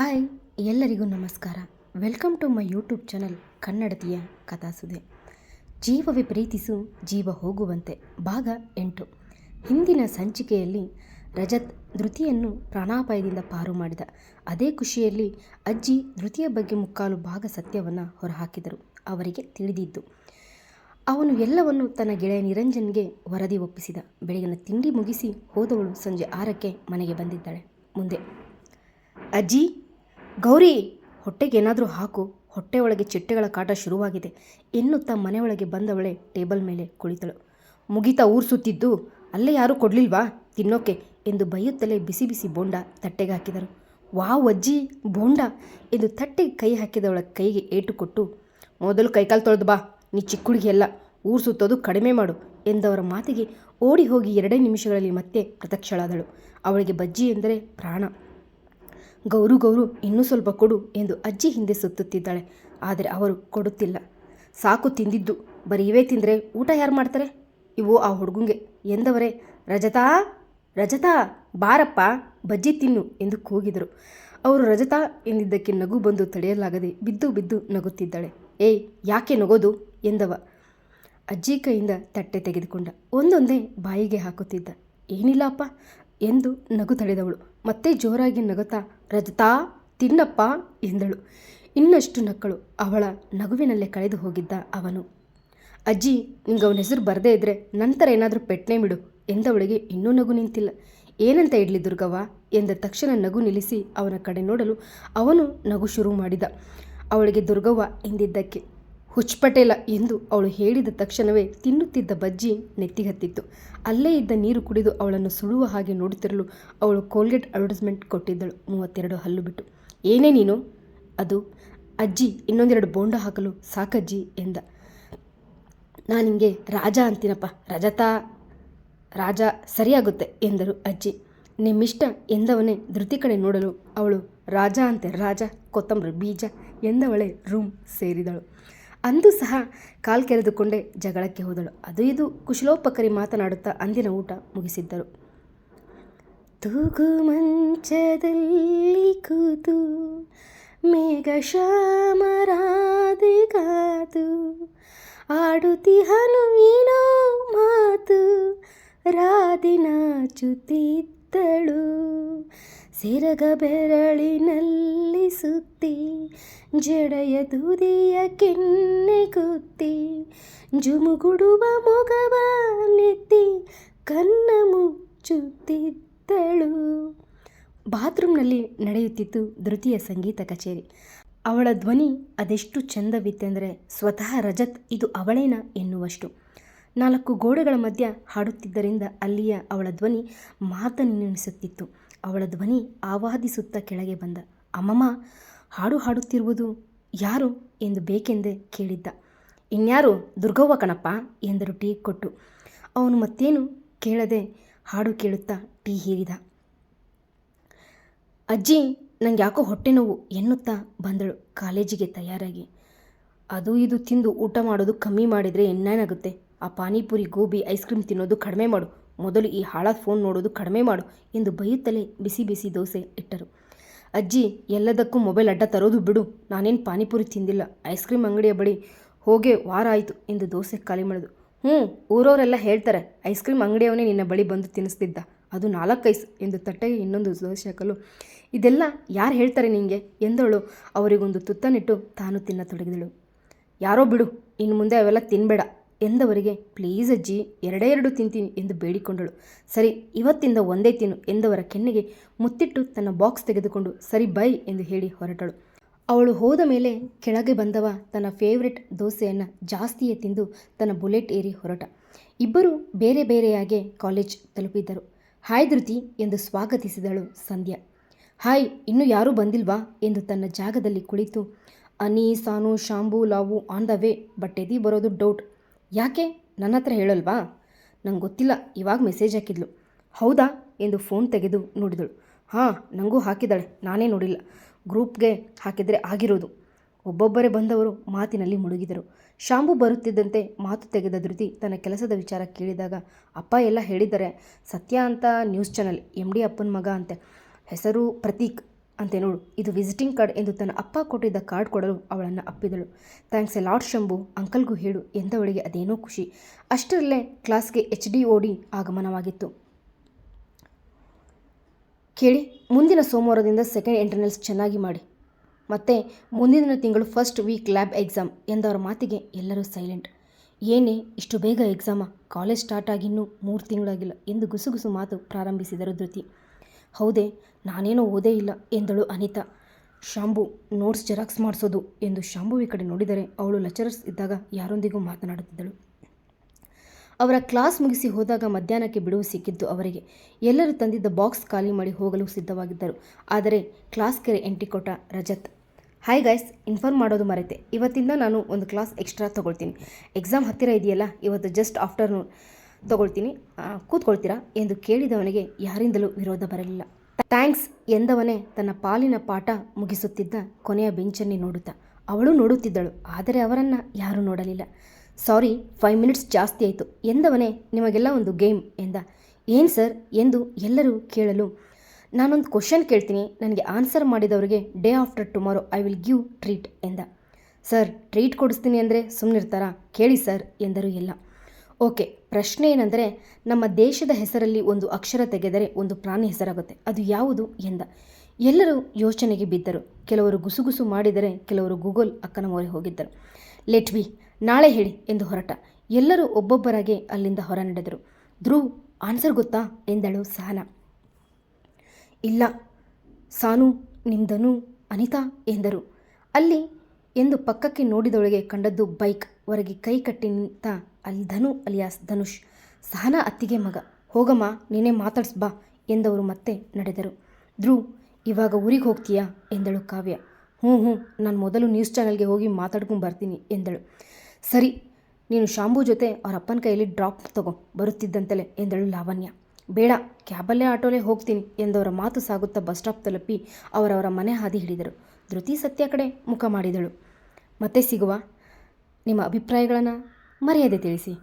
Hi, ಎಲ್ಲರಿಗೂ ನಮಸ್ಕಾರ. Welcome to my YouTube channel ಕನ್ನಡತಿಯ ಕಥಾಸುದೆ ಜೀವವೇ ಪ್ರೀತಿಸು ಜೀವ ಹೋಗುವಂತೆ, ಭಾಗ ಎಂಟು. ಹಿಂದಿನ ಸಂಚಿಕೆಯಲ್ಲಿ ರಜತ್ ಧೃತಿಯನ್ನು ಪ್ರಾಣಾಪಾಯದಿಂದ ಪಾರು ಮಾಡಿದ. ಅದೇ ಖುಷಿಯಲ್ಲಿ ಅಜ್ಜಿ ಧೃತಿಯ ಬಗ್ಗೆ ಮುಕ್ಕಾಲು ಭಾಗ ಸತ್ಯವನ್ನು ಹೊರಹಾಕಿದರು. ಅವರಿಗೆ ತಿಳಿದಿದ್ದು, ಅವನು ಎಲ್ಲವನ್ನು ತನ್ನ ಗೆಳೆಯ ನಿರಂಜನ್ಗೆ ವರದಿ ಒಪ್ಪಿಸಿದ. ಬೆಳಗಿನ ತಿಂಡಿ ಮುಗಿಸಿ ಹೋದವಳು ಸಂಜೆ ಆರಕ್ಕೆ ಮನೆಗೆ ಬಂದಿದ್ದಾಳೆ. ಮುಂದೆ, ಅಜ್ಜಿ ಗೌರಿ ಹೊಟ್ಟೆಗೇನಾದರೂ ಹಾಕು. ಹೊಟ್ಟೆ ಒಳಗೆ ಚಿಟ್ಟೆಗಳ ಕಾಟ ಶುರುವಾಗಿದೆ. ಎನ್ನುತ್ತಾ ಮನೆಯೊಳಗೆ ಬಂದವಳೆ ಟೇಬಲ್ ಮೇಲೆ ಕುಳಿತಳು. ಮುಗಿತಾ ಊರು ಸುತ್ತಿದ್ದು, ಅಲ್ಲೇ ಯಾರೂ ಕೊಡಲಿಲ್ವಾ? ತಿನ್ನೋಕೆ ಎಂದು ಬೈಯುತ್ತಲೇ ಬಿಸಿ ಬಿಸಿ ಬೋಂಡ ತಟ್ಟೆಗೆ ಹಾಕಿದರು. ವಾವ್ ಅಜ್ಜಿ, ಬೋಂಡ ಎಂದು ತಟ್ಟೆಗೆ ಕೈ ಹಾಕಿದವಳ ಕೈಗೆ ಏಟು ಕೊಟ್ಟು, ಮೊದಲು ಕೈಕಾಲು ತೊಳೆದು ಬಾ, ನೀ ಚಿಕ್ಕ ಹುಡುಗಿ ಎಲ್ಲ ಊರು ಸುತ್ತೋದು ಕಡಿಮೆ ಮಾಡು ಎಂದವರ ಮಾತಿಗೆ ಓಡಿ ಹೋಗಿ ಎರಡೇ ನಿಮಿಷಗಳಲ್ಲಿ ಮತ್ತೆ ಪ್ರತ್ಯಕ್ಷಳಾದಳು. ಅವಳಿಗೆ ಬಜ್ಜಿ ಎಂದರೆ ಪ್ರಾಣ. ಗೌರು ಗೌರು, ಇನ್ನೂ ಸ್ವಲ್ಪ ಕೊಡು ಎಂದು ಅಜ್ಜಿ ಹಿಂದೆ ಸುತ್ತುತ್ತಿದ್ದಾಳೆ. ಆದರೆ ಅವರು ಕೊಡುತ್ತಿಲ್ಲ. ಸಾಕು ತಿಂದಿದ್ದು ಬರೀವೇ ತಿಂದರೆ ಊಟ ಯಾರು ಮಾಡ್ತಾರೆ? ಇವು ಆ ಹುಡುಗಂಗೆ. ಎಂದವರೇ? ರಜತಾ ರಜತಾ, ಬಾರಪ್ಪ, ಬಜ್ಜಿ ತಿನ್ನು ಎಂದು ಕೂಗಿದರು. ಅವರು ರಜತಾ ಎಂದಿದ್ದಕ್ಕೆ ನಗು ಬಂದು ತಡೆಯಲಾಗದೆ ಬಿದ್ದು ಬಿದ್ದು ನಗುತ್ತಿದ್ದಾಳೆ. ಏಯ್, ಯಾಕೆ ನಗೋದು? ಎಂದವ. ಅಜ್ಜಿ ಕೈಯಿಂದ ತಟ್ಟೆ ತೆಗೆದುಕೊಂಡ. ಒಂದೊಂದೇ ಬಾಯಿಗೆ ಹಾಕುತ್ತಿದ್ದ. ಏನಿಲ್ಲ ಅಪ್ಪ ಎಂದು ನಗು ತಡೆದವಳು. ಮತ್ತೆ ಜೋರಾಗಿ ನಗುತ್ತಾ, ರಜತಾ, ತಿನ್ನಪ್ಪ ಎಂದಳು. ಇನ್ನಷ್ಟು ನಕ್ಕಳು. ಅವಳ ನಗುವಿನಲ್ಲೇ ಕಳೆದು ಹೋಗಿದ್ದ ಅವನು. ಅಜ್ಜಿ ನಿಂಗೆ ಹೆಸರು ಬರದೇ ಇದ್ರೆ ನಂತರ ಏನಾದರೂ ಪೆಟ್ಟನೆ ಬಿಡು ಎಂದವಳಿಗೆ ಇನ್ನೂ ನಗು ನಿಂತಿಲ್ಲ. ಏನಂತ ಇಡ್ಲಿ ದುರ್ಗವ್ವ? ಎಂದ ತಕ್ಷಣ ನಗು ನಿಲ್ಲಿಸಿ ಅವನ ಕಡೆ ನೋಡಲು ಅವನು ನಗು ಶುರು ಮಾಡಿದ. ಅವಳಿಗೆ ದುರ್ಗವ್ವ ಎಂದಿದ್ದಕ್ಕೆ. ಹುಚ್ಚಪಟೇಲ ಎಂದು ಅವಳು ಹೇಳಿದ ತಕ್ಷಣವೇ ತಿನ್ನುತ್ತಿದ್ದ ಬಜ್ಜಿ ನೆತ್ತಿಗತ್ತಿತ್ತು ಅಲ್ಲೇ ಇದ್ದ ನೀರು ಕುಡಿದು ಅವಳನ್ನು ಸುಡುವ ಹಾಗೆ ನೋಡುತ್ತಿರಲು ಅವಳು ಕೋಲ್ಗೇಟ್ ಅಡ್ವರ್ಟೈಸ್ಮೆಂಟ್ ಕೊಟ್ಟಿದ್ದಳು. ಮೂವತ್ತೆರಡು ಹಲ್ಲು ಬಿಟ್ಟು. ಏನೇ ನೀನು? ಅದು, ಅಜ್ಜಿ ಇನ್ನೊಂದೆರಡು ಬೋಂಡ ಹಾಕಲು ಸಾಕಜ್ಜಿ ಎಂದ. ನಾನು ರಾಜ ಅಂತೀನಪ್ಪ. ರಜತಾ, ರಾಜ ಸರಿಯಾಗುತ್ತೆ ಎಂದರು ಅಜ್ಜಿ. ನಿಮ್ಮಿಷ್ಟ ಎಂದವನೇ ಧೃತಿ ಕಡೆ ನೋಡಲು ಅವಳು ರಾಜ ಅಂತೆ ರಾಜ, ಕೊತ್ತಂಬರಿ ಬೀಜ ಎಂದವಳೆ ರೂಮ್ ಸೇರಿದಳು. ಅಂದು ಸಹ ಕಾಲ್ ಕೆರೆದುಕೊಂಡೇ ಜಗಳಕ್ಕೆ ಹೋದಳು. ಅದು ಇದು ಕುಶಲೋಪಕರಿ ಮಾತನಾಡುತ್ತಾ ಅಂದಿನ ಊಟ ಮುಗಿಸಿದ್ದರು. ತೂಗು ಮಂಚದಲ್ಲಿ ಕೂತು ಮೇಘ ಕಾತು ಆಡುತ್ತಿಹನು ಏನೋ ಮಾತು ರಾಧೆ ಸೆರಗ ಬೆರಳಿನಲ್ಲಿ ಸುತ್ತಿ, ಜಡೆಯ ತುದಿಯ ಕೆನ್ನೆ ಕುತ್ತಿ, ಜುಮುಗುಡುವ ಮೊಗವ ನೆತ್ತಿ ಕನ್ನ ಮುಚ್ಚುತ್ತಿದ್ದಳು. ಬಾತ್ರೂಮ್ನಲ್ಲಿ ನಡೆಯುತ್ತಿತ್ತು ಧೃತಿಯ ಸಂಗೀತ ಕಚೇರಿ. ಅವಳ ಧ್ವನಿ ಅದೆಷ್ಟು ಚೆಂದವಿತ್ತೆಂದರೆ ಸ್ವತಃ ರಜತ್ ಇದು ಅವಳೇನ ಎನ್ನುವಷ್ಟು. ನಾಲ್ಕು ಗೋಡೆಗಳ ಮಧ್ಯ ಹಾಡುತ್ತಿದ್ದರಿಂದ ಅಲ್ಲಿಯ ಅವಳ ಧ್ವನಿ ಮಾತನ್ನೆನಿಸುತ್ತಿತ್ತು ಅವಳ ಧ್ವನಿ ಆವಾದಿಸುತ್ತ ಕೆಳಗೆ ಬಂದ. ಅಮ್ಮಮ್ಮ, ಹಾಡು ಹಾಡುತ್ತಿರುವುದು ಯಾರು ಎಂದು ಬೇಕೆಂದೇ ಕೇಳಿದ್ದ. ಇನ್ಯಾರು? ದುರ್ಗವ್ವ ಕಣಪ್ಪ ಎಂದರು ಟೀ ಕೊಟ್ಟು. ಅವನು ಮತ್ತೇನು ಕೇಳದೆ ಹಾಡು ಕೇಳುತ್ತಾ ಟೀ ಹೀರಿದ. ಅಜ್ಜಿ, ನಂಗೆ ಯಾಕೋ ಹೊಟ್ಟೆ ನೋವು ಎನ್ನುತ್ತಾ ಬಂದಳು ಕಾಲೇಜಿಗೆ ತಯಾರಾಗಿ. ಅದು ಇದು ತಿಂದು ಊಟ ಮಾಡೋದು ಕಮ್ಮಿ ಮಾಡಿದರೆ ಇನ್ನೇನಾಗುತ್ತೆ ಆ ಪಾನಿಪುರಿ, ಗೋಬಿ, ಐಸ್ ಕ್ರೀಮ್ ತಿನ್ನೋದು ಕಡಿಮೆ ಮಾಡು. ಮೊದಲು ಈ ಹಾಳಾದ ಫೋನ್ ನೋಡೋದು ಕಡಿಮೆ ಮಾಡು ಎಂದು ಬೈಯುತ್ತಲೇ ಬಿಸಿ ಬಿಸಿ ದೋಸೆ ಇಟ್ಟರು. ಅಜ್ಜಿ, ಎಲ್ಲದಕ್ಕೂ ಮೊಬೈಲ್ ಅಡ್ಡ ತರೋದು ಬಿಡು, ನಾನೇನು ಪಾನಿಪುರಿ ತಿಂದಿಲ್ಲ ಐಸ್ ಕ್ರೀಮ್ ಅಂಗಡಿಯ ಬಳಿ ಹೋಗೇ ವಾರ ಆಯಿತು ಎಂದು ದೋಸೆ ಖಾಲಿ ಮಾಡಿದು ಹ್ಞೂ, ಊರವರೆಲ್ಲ ಹೇಳ್ತಾರೆ ಐಸ್ ಕ್ರೀಮ್ ಅಂಗಡಿಯವನೇ ನಿನ್ನ ಬಳಿ ಬಂದು ತಿನ್ನಿಸ್ತಿದ್ದ, ಅದು ನಾಲ್ಕು ಐಸ್ ಎಂದು ತಟ್ಟೆಗೆ ಇನ್ನೊಂದು ದೋಸೆ ಹಾಕಲು. ಇದೆಲ್ಲ ಯಾರು ಹೇಳ್ತಾರೆ ನಿನಗೆ ಎಂದವಳು ಅವರಿಗೊಂದು ತುತ್ತನಿಟ್ಟು ತಾನು ತಿನ್ನತೊಡಗಿದಳು. ಯಾರೋ ಬಿಡು, ಇನ್ನು ಮುಂದೆ ಅವೆಲ್ಲ ತಿನ್ನಬೇಡ ಎಂದವರಿಗೆ, ಪ್ಲೀಸ್ ಅಜ್ಜಿ, ಎರಡೇ ಎರಡು ತಿಂತೀನಿ ಎಂದು ಬೇಡಿಕೊಂಡಳು. ಸರಿ, ಇವತ್ತಿಂದ ಒಂದೇ ತಿನ್ನು ಎಂದವರ ಕೆನ್ನೆಗೆ ಮುತ್ತಿಟ್ಟು ತನ್ನ ಬಾಕ್ಸ್ ತೆಗೆದುಕೊಂಡು, ಸರಿ, ಬೈ ಎಂದು ಹೇಳಿ ಹೊರಟಳು. ಅವಳು ಹೋದ ಮೇಲೆ ಕೆಳಗೆ ಬಂದವ ತನ್ನ ಫೇವ್ರೆಟ್ ದೋಸೆಯನ್ನು ಜಾಸ್ತಿಯೇ ತಿಂದು ತನ್ನ ಬುಲೆಟ್ ಏರಿ ಹೊರಟ. ಇಬ್ಬರು ಬೇರೆ ಬೇರೆಯಾಗೆ ಕಾಲೇಜ್ ತಲುಪಿದ್ದರು. ಹಾಯ್ ಧೃತಿ ಎಂದು ಸ್ವಾಗತಿಸಿದಳು ಸಂಧ್ಯಾ. ಹಾಯ್, ಇನ್ನೂ ಯಾರೂ ಬಂದಿಲ್ವಾ? ಎಂದು ತನ್ನ ಜಾಗದಲ್ಲಿ ಕುಳಿತು Ani Sanu Shambu Lavu on the way but ಎದಿ ಬರೋದು ಡೌಟ್ ಯಾಕೆ? ನನ್ನ ಹತ್ರ ಹೇಳಲ್ವಾ? ನಂಗೆ ಗೊತ್ತಿಲ್ಲ, ಇವಾಗ ಮೆಸೇಜ್ ಹಾಕಿದ್ಲು. ಹೌದಾ? ಎಂದು ಫೋನ್ ತೆಗೆದು ನೋಡಿದಳು. ಹಾಂ ನನಗೂ ಹಾಕಿದ್ದಾಳೆ, ನಾನೇ ನೋಡಿಲ್ಲ. ಗ್ರೂಪ್ಗೆ ಹಾಕಿದರೆ ಆಗಿರೋದು. ಒಬ್ಬೊಬ್ಬರೇ ಬಂದವರು ಮಾತಿನಲ್ಲಿ ಮುಳುಗಿದರು. ಶಾಂಬು ಬರುತ್ತಿದ್ದಂತೆ ಮಾತು ತೆಗೆದ ಧೃತಿ ತನ್ನ ಕೆಲಸದ ವಿಚಾರ ಕೇಳಿದಾಗ, ಅಪ್ಪ ಎಲ್ಲ ಹೇಳಿದ್ದಾರೆ, ಸತ್ಯ ಅಂತ ನ್ಯೂಸ್ ಚಾನಲ್ ಎಂ ಡಿ ಅಪ್ಪನ ಮಗ ಅಂತೆ. ಹೆಸರು ಪ್ರತೀಕ್. ಅಂತೆ ನೋಡು, ಇದು ವಿಸಿಟಿಂಗ್ ಕಾರ್ಡ್ ಎಂದು ತನ್ನ ಅಪ್ಪ ಕೊಟ್ಟಿದ್ದ ಕಾರ್ಡ್ ಕೊಡಲು ಅವಳನ್ನು ಅಪ್ಪಿದಳು. Thanks a lord Shambhu. ಅಂಕಲ್ಗೂ ಹೇಳು, ಎಂದವಳಿಗೆ ಅದೇನೋ ಖುಷಿ. ಅಷ್ಟರಲ್ಲೇ ಕ್ಲಾಸ್ಗೆ ಎಚ್ ಡಿ ಓಡಿ ಆಗಮನವಾಗಿತ್ತು. ಕೇಳಿ, ಮುಂದಿನ ಸೋಮವಾರದಿಂದ ಸೆಕೆಂಡ್ ಇಂಟರ್ನಲ್ಸ್ ಚೆನ್ನಾಗಿ ಮಾಡಿ. ಮತ್ತು ಮುಂದಿನ ತಿಂಗಳು ಫಸ್ಟ್ ವೀಕ್ ಲ್ಯಾಬ್ ಎಕ್ಸಾಮ್ ಎಂದವರ ಮಾತಿಗೆ ಎಲ್ಲರೂ ಸೈಲೆಂಟ್ ಏನೇ, ಇಷ್ಟು ಬೇಗ ಎಕ್ಸಾಮ ಕಾಲೇಜ್ ಸ್ಟಾರ್ಟ್ ಆಗಿನ್ನೂ ಮೂರು ತಿಂಗಳಾಗಿಲ್ಲ ಎಂದು ಗುಸುಗುಸು ಮಾತು ಪ್ರಾರಂಭಿಸಿದರು ಧೃತಿ. ಹೌದೇ, ನಾನೇನೋ ಓದೇ ಇಲ್ಲ ಎಂದಳು ಅನಿತಾ. ಶಾಂಬು, ನೋಟ್ಸ್ ಜೆರಾಕ್ಸ್ ಮಾಡಿಸೋದು ಎಂದು ಶಾಂಭುವಿ ಕಡೆ ನೋಡಿದರೆ ಅವಳು ಲೆಕ್ಚರರ್ಸ್ ಇದ್ದಾಗ ಯಾರೊಂದಿಗೂ ಮಾತನಾಡುತ್ತಿದ್ದಳು. ಅವರ ಕ್ಲಾಸ್ ಮುಗಿಸಿ ಹೋದಾಗ ಮಧ್ಯಾಹ್ನಕ್ಕೆ ಬಿಡುವು ಸಿಕ್ಕಿದ್ದು ಅವರಿಗೆ. ಎಲ್ಲರೂ ತಂದಿದ್ದ ಬಾಕ್ಸ್ ಖಾಲಿ ಮಾಡಿ ಹೋಗಲು ಸಿದ್ಧವಾಗಿದ್ದರು. ಆದರೆ ಕ್ಲಾಸ್ಗೆ ಎಂಟ್ರಿ ಕೊಟ್ಟ ರಜತ್ ಹಾಯ್ ಗೈಸ್ ಇನ್ಫಾರ್ಮ್ ಮಾಡೋದು ಮರೆತೆ. ಇವತ್ತಿಂದ ನಾನು ಒಂದು ಕ್ಲಾಸ್ ಎಕ್ಸ್ಟ್ರಾ ತೊಗೊಳ್ತೀನಿ. ಎಕ್ಸಾಮ್ ಹತ್ತಿರ ಇದೆಯಲ್ಲ? ಇವತ್ತು ಜಸ್ಟ್ ಆಫ್ಟರ್ನೂನ್ ತೊಗೊಳ್ತೀನಿ. ಕೂತ್ಕೊಳ್ತೀರಾ? ಎಂದು ಕೇಳಿದವನಿಗೆ ಯಾರಿಂದಲೂ ವಿರೋಧ ಬರಲಿಲ್ಲ. ಥ್ಯಾಂಕ್ಸ್ ಎಂದವನೇ ತನ್ನ ಪಾಲಿನ ಪಾಠ ಮುಗಿಸುತ್ತಿದ್ದ ಕೊನೆಯ ಬೆಂಚನ್ನೇ ನೋಡುತ್ತಾ ಅವಳು ನೋಡುತ್ತಿದ್ದಳು, ಆದರೆ ಅವರನ್ನು ಯಾರೂ ನೋಡಲಿಲ್ಲ. ಸಾರಿ, ಫೈವ್ ಮಿನಿಟ್ಸ್ ಜಾಸ್ತಿ ಆಯಿತು ಎಂದವನೇ ನಿಮಗೆಲ್ಲ ಒಂದು ಗೇಮ್ ಎಂದ. ಏನು ಸರ್? ಎಂದು ಎಲ್ಲರೂ ಕೇಳಲು. ನಾನೊಂದು ಕ್ವಶನ್ ಕೇಳ್ತೀನಿ. ನನಗೆ ಆನ್ಸರ್ ಮಾಡಿದವರಿಗೆ day after tomorrow I will give treat ಎಂದ. ಸರ್, ಟ್ರೀಟ್ ಕೊಡಿಸ್ತೀನಿ ಅಂದರೆ ಸುಮ್ಮನಿರ್ತಾರಾ ಕೇಳಿ ಸರ್ ಎಂದರು ಎಲ್ಲ. ಓಕೆ, ಪ್ರಶ್ನೆ ಏನಂದರೆ, ನಮ್ಮ ದೇಶದ ಹೆಸರಲ್ಲಿ ಒಂದು ಅಕ್ಷರ ತೆಗೆದರೆ ಒಂದು ಪ್ರಾಣಿ ಹೆಸರಾಗುತ್ತೆ. ಅದು ಯಾವುದು? ಎಂದ. ಎಲ್ಲರೂ ಯೋಚನೆಗೆ ಬಿದ್ದರು. ಕೆಲವರು ಗುಸುಗುಸು ಮಾಡಿದರೆ ಕೆಲವರು ಗೂಗಲ್ ಅಕ್ಕನ ಮೊರೆ ಹೋಗಿದ್ದರು. ಲೆಟ್ ಬಿ ನಾಳೆ ಹೇಳಿ ಎಂದು ಹೊರಟ. ಎಲ್ಲರೂ ಒಬ್ಬೊಬ್ಬರಾಗೆ ಅಲ್ಲಿಂದ ಹೊರ ನಡೆದರು. ಧ್ರುವ್ ಆನ್ಸರ್ ಗೊತ್ತಾ? ಎಂದಳು ಸಹನ ಇಲ್ಲ. ಸಾನು, ನಿಮ್ದನು, ಅನಿತಾ ಎಂದರು. ಅಲ್ಲಿ, ಎಂದು ಪಕ್ಕಕ್ಕೆ ನೋಡಿದೊಳಗೆ ಕಂಡದ್ದು ಬೈಕ್. ಹೊರಗೆ ಕೈ ಕಟ್ಟಿ ನಿಂತ ಅಲ್ಲಿ ಧನು ಅಲಿಯಾಸ್ ಧನುಷ್, ಸಹನಾ ಅತ್ತಿಗೆ ಮಗ. ಹೋಗಮ್ಮ, ನೀನೇ ಮಾತಾಡ್ಸ್ ಬಾ ಎಂದವರು ಮತ್ತೆ ನಡೆದರು. ಧ್ರುವ್ ಇವಾಗ ಊರಿಗೆ ಹೋಗ್ತೀಯಾ ಎಂದಳು ಕಾವ್ಯ. ಹ್ಞೂ ಹ್ಞೂ, ನಾನು ಮೊದಲು ನ್ಯೂಸ್ ಚಾನಲ್ಗೆ ಹೋಗಿ ಮಾತಾಡ್ಕೊಂಡು ಬರ್ತೀನಿ ಎಂದಳು. ಸರಿ, ನೀನು ಶಾಂಭು ಜೊತೆ ಅವ್ರ ಅಪ್ಪನ ಕೈಯಲ್ಲಿ ಡ್ರಾಪ್ ತಗೋ, ಬರುತ್ತಿದ್ದಂತಲೇ ಎಂದಳು ಲಾವಣ್ಯ. ಬೇಡ, ಕ್ಯಾಬಲ್ಲೇ ಆಟೋಲೇ ಹೋಗ್ತೀನಿ ಎಂದವರ ಮಾತು ಸಾಗುತ್ತಾ ಬಸ್ ಸ್ಟಾಪ್ ತಲುಪಿ ಅವರವರ ಮನೆ ಹಾದಿ ಹಿಡಿದರು. ಧೃತಿ ಸತ್ಯ ಕಡೆ ಮುಖ ಮಾಡಿದಳು. ಮತ್ತೆ ಸಿಗುವ, ನಿಮ್ಮ ಅಭಿಪ್ರಾಯಗಳನ್ನು ಮರೆಯದೆ ತಿಳಿಸಿ